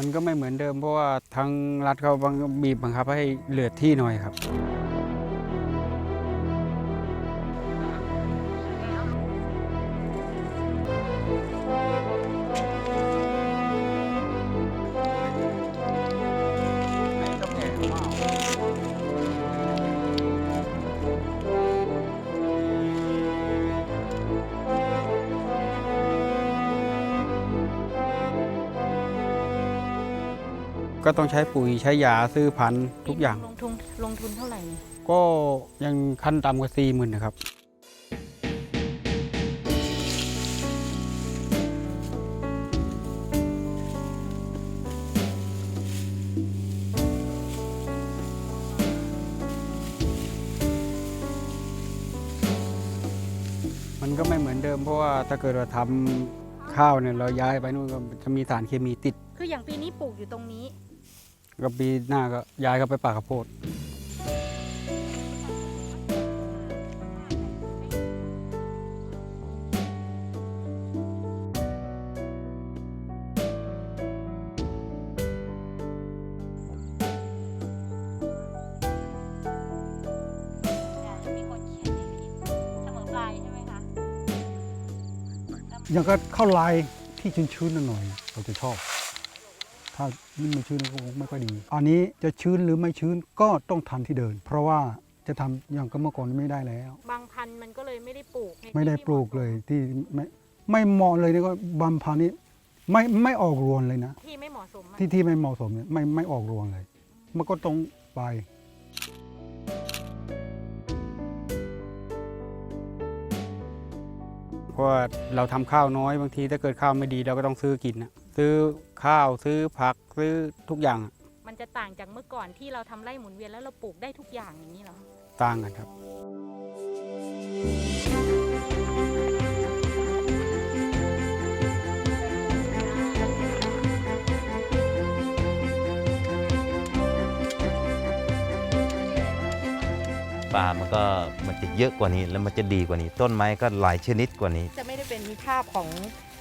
มันก็ไม่เหมือนเดิมเพราะว่าทางรัฐเขาบังบีบบังคับให้เหลือที่หน่อยครับ ก็ต้องใช้ปุ๋ยใช้ยาซื้อพันธุ์ทุกอย่าง ลงทุนลงทุนเท่าไหร่ ก็ยังขั้นต่ำกว่าสี่หมื่นนะครับ มันก็ไม่เหมือนเดิมเพราะว่าถ้าเกิดเราทำข้าวเนี่ยเราย้ายไปนู่นก็จะมีสารเคมีติด คืออย่างปีนี้ปลูกอยู่ตรงนี้ ก็ปีหน้าก็ย้ายเข้าไปป่าข้าวโพดมีคนเขียนเสมอปลายใช่ไหมคะอย่างก็เข้าลายที่ชื้นๆหน่อยๆเราจะชอบ ถ้ายิ่งไม่ชื้นก็คงไม่ค่อยดี อันนี้จะชื้นหรือไม่ชื้นก็ต้องทำที่เดิน เพราะว่าจะทำอย่างก็เมื่อก่อนไม่ได้แล้ว บางพันธุ์มันก็เลยไม่ได้ปลูกในที่ไม่ได้ที่ปลูกหมาะสมเลยที่ไม่ไม่เหมาะเลยนี่ก็บำพันนี้ไม่ไม่ออกรวนเลยนะ ที่ไม่เหมาะสมอะที่ที่ไม่เหมาะสมเนี่ยไม่ไม่ออกรวงเลย มันก็ต้องไปเพราะว่าเราทำข้าวน้อยบางทีถ้าเกิดข้าวไม่ดีเราก็ต้องซื้อกินนะ ซื้อข้าวซื้อผักซื้อทุกอย่างอะมันจะต่างจากเมื่อก่อนที่เราทำไร่หมุนเวียนแล้วเราปลูกได้ทุกอย่างอย่างนี้เหรอ ต่างกันครับป่ามันก็มันจะเยอะกว่านี้แล้วมันจะดีกว่านี้ ต้นไม้ก็หลายชนิดกว่านี้ จะไม่ได้เป็นภาพของ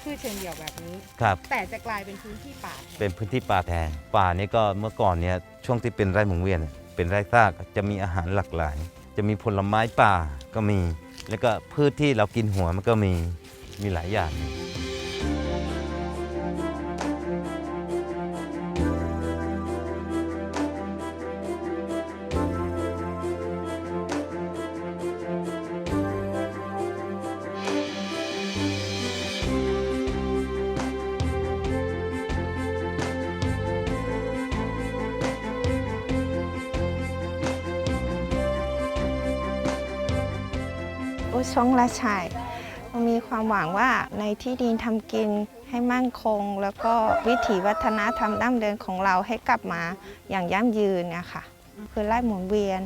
พืชเชิงเดี่ยวแบบนี้ ครับ แต่จะกลายเป็นพื้นที่ป่าเป็นพื้นที่ป่าแทน ป่านี้ก็เมื่อก่อนเนี่ยช่วงที่เป็นไร่หมุนเวียน เป็นไร่ซากจะมีอาหารหลากหลาย จะมีผลไม้ป่าก็มี แล้วก็พืชที่เรากินหัวมันก็มีมีหลายอย่าง อุชงละชัยมีความหวังว่าในที่ดินทำกินให้มั่นคง แล้วก็วิถีวัฒนธรรมดั้งเดิมของเราให้กลับมาอย่างยั่งยืนนะคะคือไล่หมุนเวียน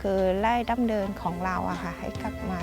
คือไล่ดั้งเดิมของเราอะค่ะให้กลับมา